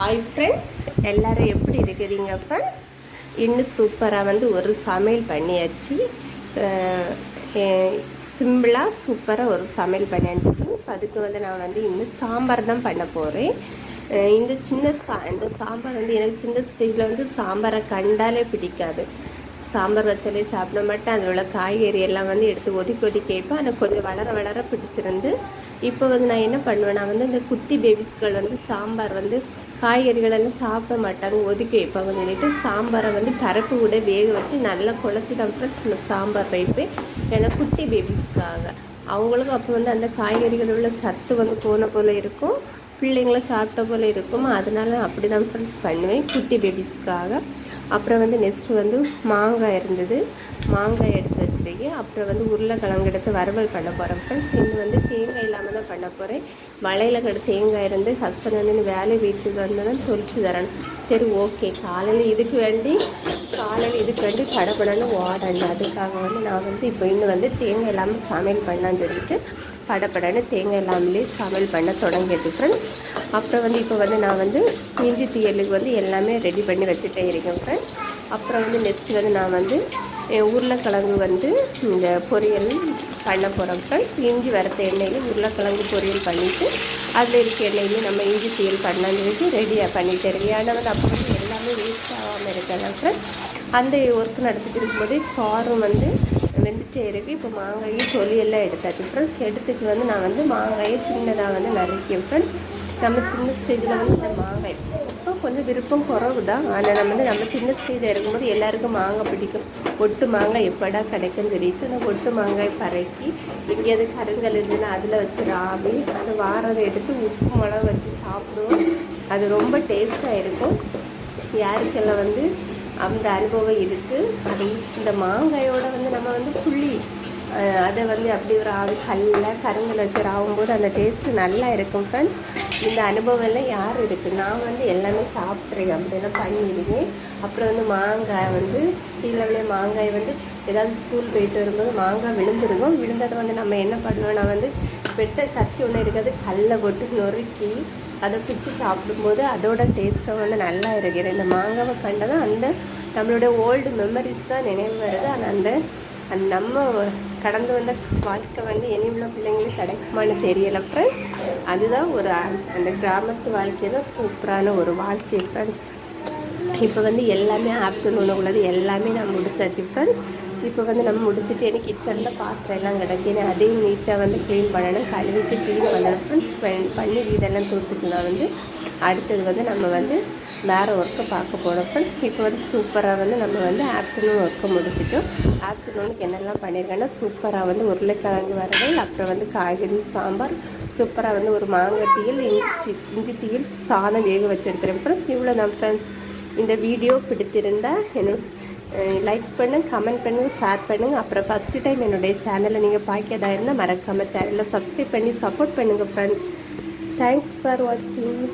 Hi friends எல்லாரும் எப்படி இருக்கிறீங்க ஃப்ரெண்ட்ஸ் இன்னும் சூப்பராக வந்து ஒரு சமையல் பண்ணியாச்சு. சிம்பிளாக சூப்பராக ஒரு சமையல் பண்ணியாச்சு ஃப்ரெண்ட்ஸ் அதுக்கு வந்து நான் வந்து இன்னும் சாம்பார் தான் பண்ண போகிறேன் இந்த சின்ன சா இந்த சாம்பார் வந்து எனக்கு சின்ன ஸ்டேஜில் வந்து சாம்பாரை கண்டாலே பிடிக்காது. சாம்பார் வச்சாலே சாப்பிட மாட்டேன். அதில் உள்ள காய்கறி எல்லாம் வந்து எடுத்து ஒதுக்கி ஒதுக்கி கேட்பேன். ஆனால் கொஞ்சம் வளர வளர பிடிச்சிருந்து இப்போ வந்து நான் என்ன பண்ணுவேன்? நான் வந்து இந்த குட்டி பேபிஸ்கள் வந்து சாம்பார் வந்து காய்கறிகளெல்லாம் சாப்பிட மாட்டாங்க ஒதுக்கி வைப்பாங்க சொல்லிட்டு சாம்பாரை வந்து பரப்பு கூட வேக வச்சு நல்லா குழச்சி தான் ஃப்ரெண்ட்ஸ் சாம்பார் வைப்பேன் ஏன்னா குட்டி பேபிஸ்க்காக அவங்களுக்கும் அப்போ வந்து அந்த காய்கறிகள் உள்ள சத்து வந்து போன போல் இருக்கும் பிள்ளைங்களும் சாப்பிட்ட போல் இருக்கும். அதனால அப்படி தான் ஃப்ரெண்ட்ஸ் பண்ணுவேன் குட்டி பேபிஸ்க்காக அப்புறம் வந்து நெக்ஸ்ட்டு வந்து மாங்காய் இருந்தது. மாங்காய் எடுத்து வச்சுருக்கேன். அப்புறம் வந்து உருளைக்கிழங்கு எடுத்து வறுவல் பண்ண போகிறேன் ஃப்ரெண்ட்ஸ் இது வந்து தேங்காய் இல்லாமல் தான் பண்ண போகிறேன் மழையில் கடை தேங்காய் இருந்து ஹஸ்பண்ட் வந்து வேலை வீட்டுக்கு வந்ததான் தொளிச்சு தரேன். சரி ஓகே காலையில் இதுக்கு வேண்டி காலையில் இதுக்கு வேண்டி படப்படன்னு ஓடணும் அதுக்காக வந்து நான் வந்து இப்போ இன்னும் வந்து தேங்காய் இல்லாமல் சமையல் பண்ணலான்னு சொல்லிட்டு படப்படன்னு தேங்காய் இல்லாமலே சமையல் பண்ண தொடங்கிட்டு ஃப்ரெண்ட்ஸ் அப்புறம் வந்து இப்போ வந்து நான் வந்து இஞ்சி தீயலுக்கு வந்து எல்லாமே ரெடி பண்ணி வச்சுட்டே இருக்கேன் ஃப்ரெண்ட்ஸ் அப்புறம் வந்து நெக்ஸ்ட் வந்து நான் வந்து உருளைக்கிழங்கு வந்து இந்த பொரியல் பண்ண போகிறப்ப இஞ்சி வறுத்த எண்ணெயில் உருளைக்கிழங்கு பொரியல் பண்ணிவிட்டு அதில் இருக்க எண்ணெயிலே நம்ம இஞ்சி சீல் பண்ணலான்னு ரெடியாக பண்ணிட்டு இருக்கேன் ஏன்னா வந்து அப்போ வந்து எல்லாமே வேஸ்ட் ஆகாமல் இருக்கிறதாக்க அந்த ஒர்க் நடத்திட்டு இருக்கும்போது சாரும் வந்து வெந்துட்டே இருக்குது இப்போ மாங்காயும் தொலியெல்லாம் எடுத்தாச்சு ஃப்ரெண்ட்ஸ் எடுத்துட்டு வந்து நான் வந்து மாங்காயை சின்னதாக வந்து நறுக்கேன் ஃப்ரெண்ட்ஸ் நம்ம சின்ன ஸ்டேஜில் வந்து இந்த மாங்காய் கொஞ்சம் விருப்பம் குறவு தான் ஆனால் நம்ம வந்து நம்ம சின்ன ஸ்டேஜில் இருக்கும்போது எல்லாருக்கும் மாங்காய் பிடிக்கும். ஒட்டு மாங்காய் எப்படா கிடைக்குன்னு சொல்லிட்டு அந்த ஒட்டு மாங்காய் பறக்கி எங்கேயாவது கருங்கல் இருந்ததுன்னா அதில் வச்சு ராவி அதை வாரதை எடுத்து உப்பு மிளகு வச்சு சாப்பிடுவோம். அது ரொம்ப டேஸ்ட்டாக இருக்கும். யாருக்கெல்லாம் வந்து அந்த அனுபவம் இருக்குது அது இந்த மாங்காயோட வந்து நம்ம வந்து புளி அதை வந்து அப்படி ஒரு ஆவி கல்லில் கருங்கல் வச்சு ஆகும்போது அந்த டேஸ்ட்டு நல்லா இருக்கும் ஃப்ரெண்ட்ஸ் இந்த அனுபவம் எல்லாம் யார் இருக்குது நான் வந்து எல்லாமே சாப்பிட்றேன். அப்படியெல்லாம் பண்ணியிருக்கேன் அப்புறம் வந்து மாங்காய் வந்து கீழே மாங்காய் வந்து ஏதாவது ஸ்கூல் போயிட்டு வரும்போது மாங்காய் விழுந்துருக்கும். விழுந்ததை வந்து நம்ம என்ன பண்ணுவோம்னா வந்து வெட்ட சத்தி ஒன்று இருக்காது. கல்லை போட்டு நொறுக்கி அதை பிச்சு சாப்பிடும்போது அதோட டேஸ்ட்டாக வந்து நல்லா இருக்கிறேன் இந்த மாங்காவை கண்டதும் அந்த நம்மளோட ஓல்டு மெமரிஸ் தான் நினைவு வருது. ஆனால் அந்த அந்த நம்ம கடந்து வந்த வாழ்க்கை வந்து இனி உள்ள பிள்ளைங்களுக்கு கிடைக்குமான்னு தெரியல ஃப்ரெண்ட்ஸ் அதுதான் ஒரு அந்த கிராமத்து வாழ்க்கை தான் சூப்பரான ஒரு வாழ்க்கை ஃப்ரெண்ட்ஸ் இப்போ வந்து எல்லாமே ஆஃப்டர்நூன் உள்ளது எல்லாமே நான் முடிச்சாச்சு ஃப்ரெண்ட்ஸ் இப்போ வந்து நம்ம முடிச்சுட்டு எனக்கு கிச்சனில் பாத்திரம் எல்லாம் கிடக்குன்னு அதையும் நீட்டாக வந்து க்ளீன் பண்ணணும். கழுவிட்டு க்ளீன் பண்ணணும். ஃப்ரெண்ட்ஸ் பண்ணி வீடெல்லாம் தூத்துட்டுனா வந்து அடுத்தது வந்து நம்ம வந்து வேறு ஒர்க்கை பார்க்க போகிறோம் ஃப்ரெண்ட்ஸ் இப்போ வந்து சூப்பராக வந்து நம்ம வந்து ஆஃப்டர்நூன் ஒர்க்கை முடிச்சிட்டோம். ஆஃப்டர்நூனுக்கு என்னெல்லாம் பண்ணியிருக்கேன்னா சூப்பராக வந்து உருளைக்கிழங்கு வரகள் அப்புறம் வந்து காய்கறி சாம்பார் சூப்பராக வந்து ஒரு மாங்காய் தீயில் இஞ்சி இஞ்சி தீயில் சாதம் வேக வச்சுருக்கிறேன் ஃப்ரெண்ட்ஸ் இவ்வளோ தான் ஃப்ரெண்ட்ஸ் இந்த வீடியோ பிடித்திருந்தால் என்னோட லைக் பண்ணுங்கள் கமெண்ட் பண்ணுங்கள் ஷேர் பண்ணுங்கள் அப்புறம் ஃபஸ்ட்டு டைம் என்னுடைய சேனலை நீங்கள் பார்க்கதா இருந்தால் மறக்காமல் சேனலை சப்ஸ்கிரைப் பண்ணி சப்போர்ட் பண்ணுங்கள் ஃப்ரெண்ட்ஸ் தேங்க்ஸ் ஃபார் வாட்சிங்